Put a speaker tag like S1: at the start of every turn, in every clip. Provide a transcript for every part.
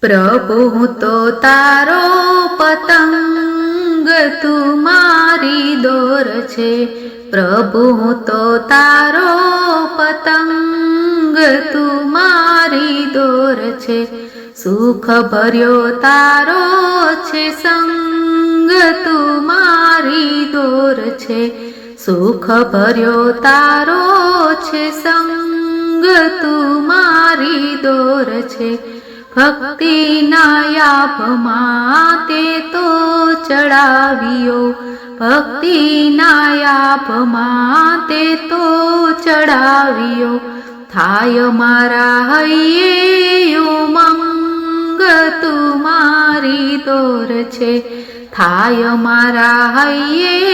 S1: પ્રભુ તો તારો પતંગ તું મારી દોર છે. પ્રભુ તો તારો પતંગ તું મારી દોર છે. સુખ ભર્યો તારો છે, સંગ તું મારી દોર છે. સુખ ભર્યો તારો છે, સંગ તું મારી દોર છે. ભક્તિના યાપમાં તે તો ચડાવ્યો. ભક્તિના યાપમાં તે તો ચડાવ્યો. થાય મારા હૈયે ઉમંગ તું મારી દોર છે. થાય મારા હૈયે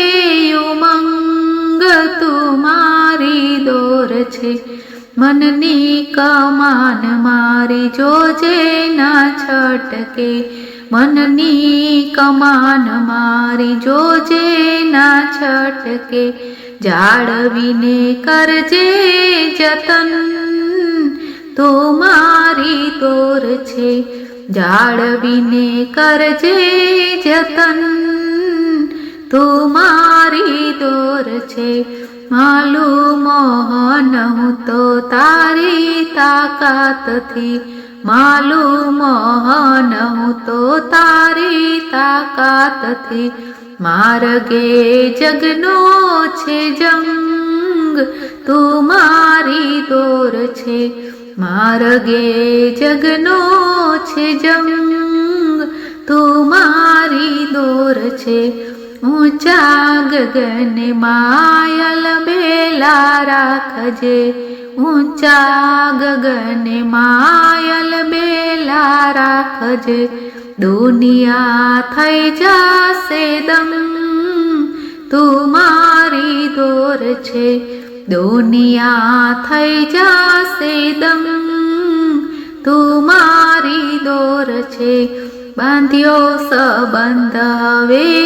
S1: મનની કમાન મારી જોજે ના છટકે. મનની કમાન મારી જોજે ના છટકે. જાળવીને કરજે જતન, તો મારી દોર છે. જાળવીને કરજે જતન, તો મારી દોર છે. માલું મોહન, હું તો તારી તાકાતથી માલું મોહન, હું તો તારી તાકાતથી. માર્ગે જગનો છે જંગ, તું મારી દોર છે. માર્ગે જગનો છે જંગ, તું મારી દોર છે. ઊંચા ગગન માયલ બેલા રાખજે. ઊંચા ગગન માયલ બેલા રાખજે. દુનિયા થઈ જશે દમ. તું મારી દોર છે. દુનિયા થઈ જશે દમ. તું મારી દોર છે. બાંધ્યો સંબંધ હવે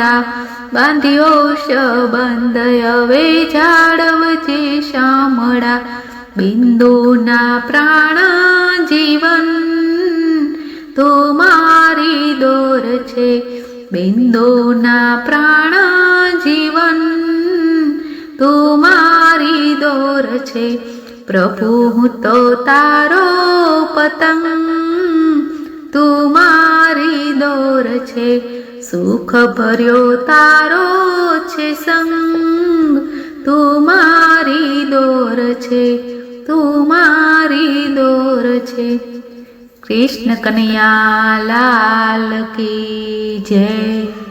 S1: શામળા બાંધ્યો સંબંધ હવે જાળવજે શામળા. બિંદુના પ્રાણ જીવન તો મારી દોર છે. બિંદુના પ્રાણ જીવન તો મારી દોર છે. પ્રભુ, હું તો તારો પતંગ, તું મારી દોર છે. સુખ ભર્યો તારો છે સંગ. તું મારી દોર છે, તું મારી દોર છે. કૃષ્ણ કનૈયા લાલ કી જય.